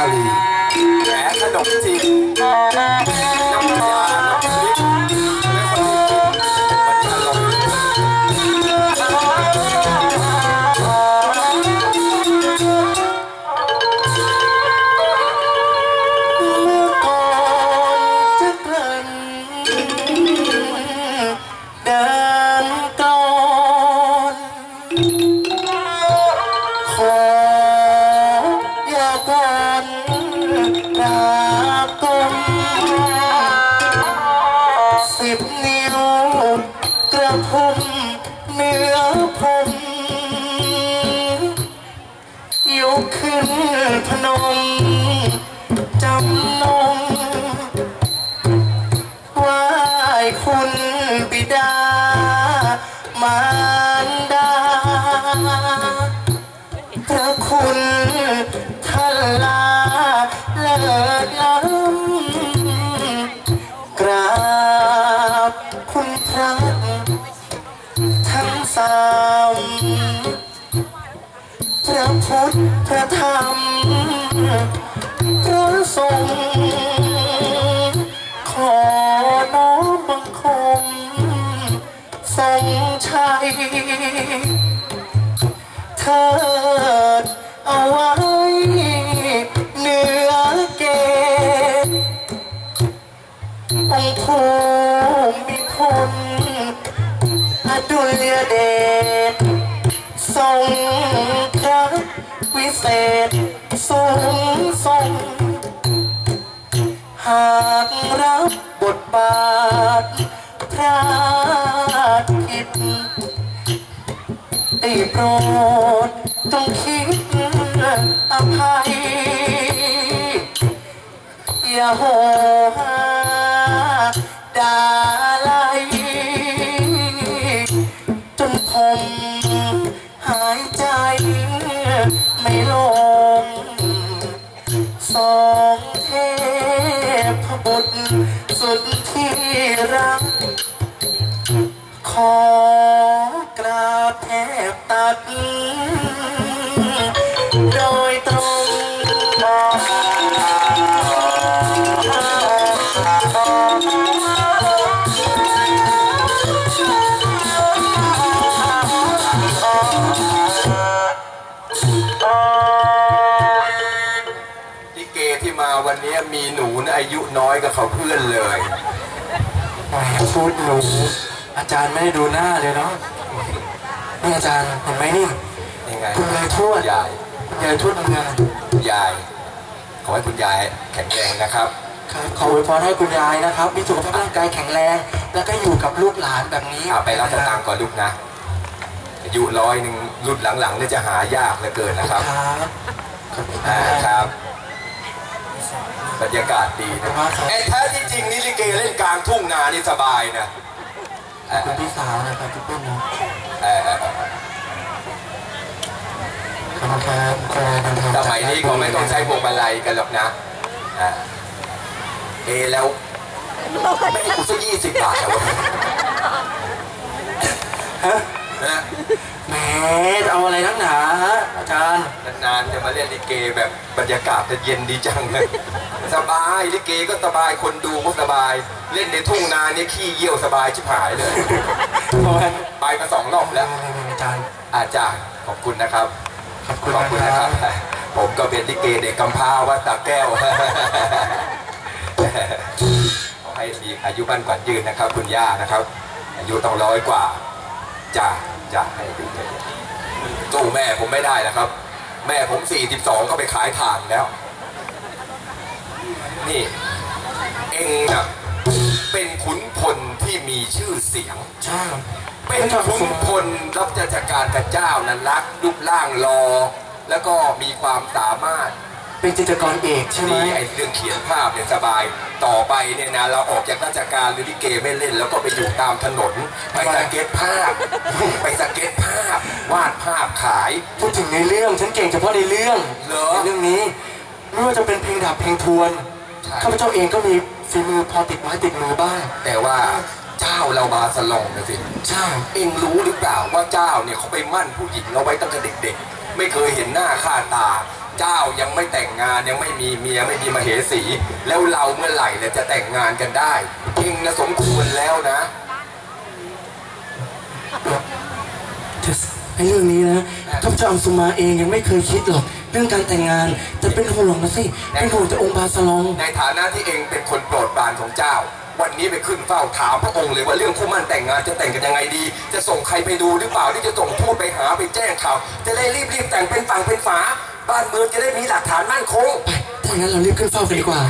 อาลีแหวนขนมจีน กระพุ้มเนื้อผมยกขึ้นพนมจำนงไหว้คุณบิดามารดา พระธรรมพระสงฆ์ขอน้อมบังคมทรงชัยเถิดเอาไว้เหนือเกศองค์ภูมิพลอดุลยเดชทรง วิเศษสูงส่ง หากรับบทบาทพระผิดได้โปรดต้องคิดอภัย อย่าโหหา สองเทพบุตรสุดที่รักขอ วันนี้มีหนูนะอายุน้อยกับเขาเพื่อนเลยแหมชุดหนูอาจารย์ไม่ได้ดูหน้าเลยเนาะนี่อาจารย์เห็นไหมนี่ยังไงคุณยายทวดยายยายทวดทำงานคุณยาย ขอให้คุณยายแข็งแรงนะครับครับขออวยพรให้คุณยายนะครับ มีสุขภาพร่างกายแข็งแรง แล้วก็อยู่กับลูกหลานแบบนี้เอาไปรับสตางค์ก่อนลูกนะอายุร้อยหนึ่งรุ่นหลังๆเนี่ยจะหายากเหลือเกินนะครับ ครับขอบคุณคอ่ารับครั บบรรยากาศดีนะไอ้แท้ที่จริงนี่ลิเกเล่นกลางทุ่งนานี่สบายนะขอบคุณพี่สาวนะครับพี่ปุ้นนะเออเออเออขอบคุณครับครูทำทำสมัยนี้ก็ไม่ต้องใช้พวงมาลัยกันหรอกนะอ่าเอะแล้วไม่ให้กูสักยี่สิบบาทเหรอวะ ฮะแหมเอาอะไรนักหนาฮะอาจารย์ นานๆจะมาเล่นลิเกแบบบรรยากาศจะเย็นดีจังเลย สบายลิเกก็สบายคนดูก็สบาย เล่นในทุ่งนาเนี่ยขี้เยี่ยวสบายชิบหายเลยเพราะว่าไปมาสองรอบแล้ว อาจารย์อาจารย์ขอบคุณนะครับ ขอบคุณขอบคุณนะนะคครัรับบผมก็เป็นลิเกเด็กกำพร้าวัดตาแก้วขอให้มีอายุบ้านกว่ายืนนะครับ คุณย่านะครับ อายุต้องร้อยกว่า จ้าจ้าให้ดูเลยสู้แม่ผมไม่ได้นะครับ แม่ผม 42 ก็ไปขายถ่านแล้ว นี่เองนะเป็นขุนพลที่มีชื่อเสียง ใช่เป็นขุนพลรับราชการกับเจ้านั้นรักรูปร่างรอ แล้วก็มีความสามารถ เป็นจิตรกรเอกใช่ไหม นี่ไอ้เรื่องเขียนภาพเนี่ยสบาย ต่อไปเนี่ยนะเราออกจากราชการหรือลิเกไม่เล่น แล้วก็ไปอยู่ตามถนน ไปสเก็ตภาพ ไปสเก็ตภาพ วาดภาพขาย พูดถึงในเรื่องฉันเก่งเฉพาะในเรื่องเหรอในเรื่องนี้ ไม่ว่าจะเป็นเพลงดาบเพลงทวนใช่ ข้าพเจ้าเองก็มีฝีมือพอติดไม้ติดมือบ้างแต่ว่าเจ้าเรามาสลองนะสิ ใช่เองรู้หรือเปล่าว่าเจ้าเนี่ยเขาไปมั่นผู้หญิงเอาไว้ตั้งแต่เด็กๆ ไม่เคยเห็นหน้าค่าตา เจ้ายังไม่แต่งงานยังไม่มีเมียไม่มีมาเหสี แล้วเราเมื่อไหร่เนี่ยจะแต่งงานกันได้เองนะสมควรแล้วนะไอ้เรื่องนี้นะข้าพเจ้าอังสุมาเองยังไม่เคยคิดหรอกเรื่องการแต่งงานแต่เป็นห่วงนะสิเป็นห่วงแต่องค์บาสลอง ในฐานะที่เองเป็นคนโปรดปรานของเจ้า วันนี้ไปขึ้นเฝ้าถามพระองค์เลยว่าเรื่องคู่หมั่นแต่งงานจะแต่งกันยังไงดี จะส่งใครไปดูหรือเปล่าที่จะส่งทูตไปหาไปแจ้งข่าวจะได้รีบรีบๆแต่งเป็นฝั่งเป็นฝา บ้านเมืองจะได้มีหลักฐานมั่นคงถ้างั้นเรารีบขึ้นเฝ้ากันดีกว่า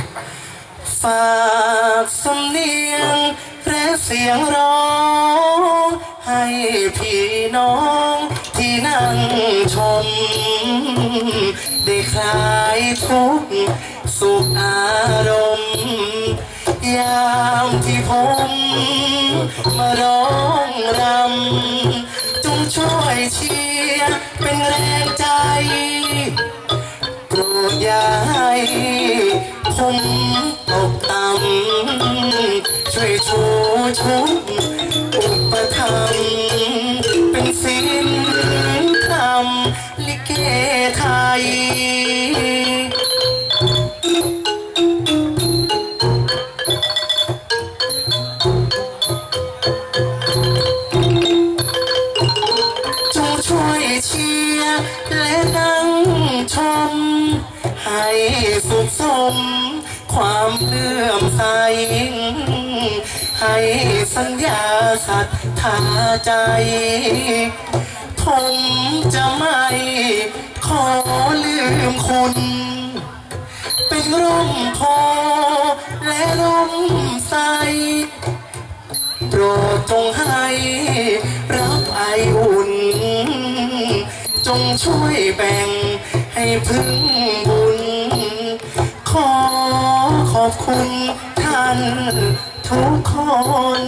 ฝากสำเนียงและเสียงร้อง ให้พี่น้องที่นั่งชม ได้คลายทุกข์สุขอารมณ์ยามที่ผมมาร้องรำจงช่วยเชียร์เป็นแรง ย่าให้ผมตกต่ำช่วยชูชุบอุปถัมภ์เป็นศิลธรรมลิเกไทย จงช่วยเชียร์และนั่งชม ลื่อมใสให้สัญญาศรัทธาใจผมจะไม่ขอลืมคุณ เป็นร่มโพและร่มใสโปรดจงให้รับไออุ่น จงช่วยแบ่งให้พึ่งบุญขอ อบคุณท่านทุกคน